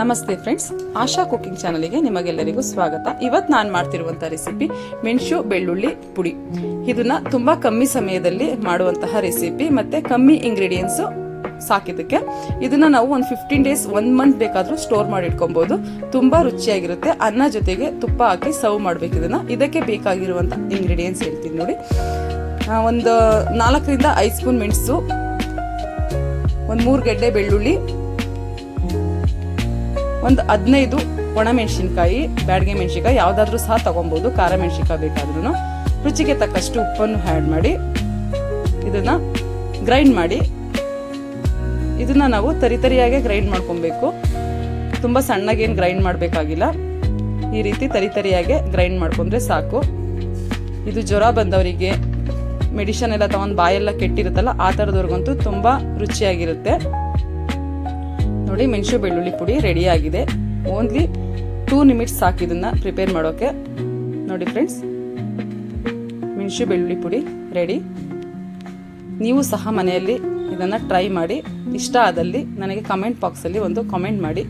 ನಮಸ್ತೆ ಫ್ರೆಂಡ್ಸ್ ಆಶಾ ಕುಕಿಂಗ್ ಚಾನಲ್ಗೆ ನಿಮಗೆಲ್ಲರಿಗೂ ಸ್ವಾಗತ. ಇವತ್ತು ನಾನು ಮಾಡ್ತಿರುವಂಥ ರೆಸಿಪಿ ಮೆಣಸು ಬೆಳ್ಳುಳ್ಳಿ ಪುಡಿ. ಇದನ್ನ ತುಂಬಾ ಕಮ್ಮಿ ಸಮಯದಲ್ಲಿ ಮಾಡುವಂತಹ ರೆಸಿಪಿ ಮತ್ತೆ ಕಮ್ಮಿ ಇಂಗ್ರೀಡಿಯೆಂಟ್ಸು ಸಾಕಿದ್ದಕ್ಕೆ. ಇದನ್ನ ನಾವು ಒಂದು ಫಿಫ್ಟೀನ್ ಡೇಸ್ ಒನ್ ಮಂತ್ ಬೇಕಾದರೂ ಸ್ಟೋರ್ ಮಾಡಿ ಇಟ್ಕೊಬಹುದು ತುಂಬಾ ರುಚಿಯಾಗಿರುತ್ತೆ. ಅನ್ನ ಜೊತೆಗೆ ತುಪ್ಪ ಹಾಕಿ ಸರ್ವ್ ಮಾಡ್ಬೇಕು ಇದನ್ನ. ಇದಕ್ಕೆ ಬೇಕಾಗಿರುವಂಥ ಇಂಗ್ರೀಡಿಯೆಂಟ್ಸ್ ಹೇಳ್ತೀನಿ ನೋಡಿ. ಒಂದು ನಾಲ್ಕರಿಂದ ಐದು ಸ್ಪೂನ್ ಮೆಣಸು, ಒಂದು ಮೂರು ಗೆಡ್ಡೆ ಬೆಳ್ಳುಳ್ಳಿ ಒಂದು ಹದಿನೈದು ಒಣ ಮೆಣಸಿನಕಾಯಿ ಬ್ಯಾಡಗೆ ಮೆಣಸಿನ್ಕಾಯಿ, ಯಾವುದಾದ್ರೂ ಸಹ ತಗೊಬೋದು. ಖಾರ ಮೆಣಸಿನ್ಕಾಯಿ ಬೇಕಾದ್ರೂ ರುಚಿಗೆ ತಕ್ಕಷ್ಟು ಉಪ್ಪನ್ನು ಆ್ಯಡ್ ಮಾಡಿ, ಇದನ್ನ ಗ್ರೈಂಡ್ ಮಾಡಿ. ಇದನ್ನ ನಾವು ತರಿತರಿಯಾಗೆ ಗ್ರೈಂಡ್ ಮಾಡ್ಕೊಬೇಕು. ತುಂಬ ಸಣ್ಣಗೇನು ಗ್ರೈಂಡ್ ಮಾಡಬೇಕಾಗಿಲ್ಲ. ಈ ರೀತಿ ತರಿತರಿಯಾಗೆ ಗ್ರೈಂಡ್ ಮಾಡ್ಕೊಂಡ್ರೆ ಸಾಕು. ಇದು ಜ್ವರ ಬಂದವರಿಗೆ ಮೆಡಿಷನ್ ಎಲ್ಲ ತಗೊಂಡು ಬಾಯೆಲ್ಲ ಕೆಟ್ಟಿರುತ್ತಲ್ಲ, ಆ ಥರದವ್ರಿಗಂತೂ ತುಂಬ ರುಚಿಯಾಗಿರುತ್ತೆ. ನೋಡಿ ಮೆಣಸು ಬೆಳ್ಳುಳ್ಳಿ ಪುಡಿ ರೆಡಿ ಆಗಿದೆ. ಓನ್ಲಿ ಟೂ ನಿಮಿಟ್ಸ್ ಸಾಕು ಇದನ್ನ ಪ್ರಿಪೇರ್ ಮಾಡೋಕೆ. ನೋಡಿ ಫ್ರೆಂಡ್ಸ್ ಮೆಣಸು ಬೆಳ್ಳುಳ್ಳಿ ಪುಡಿ ರೆಡಿ ನೀವು ಸಹ ಮನೆಯಲ್ಲಿ ಇದನ್ನು ಟ್ರೈ ಮಾಡಿ. ಇಷ್ಟ ಆದಲ್ಲಿ ನನಗೆ ಕಮೆಂಟ್ ಬಾಕ್ಸಲ್ಲಿ ಒಂದು ಕಾಮೆಂಟ್ ಮಾಡಿ.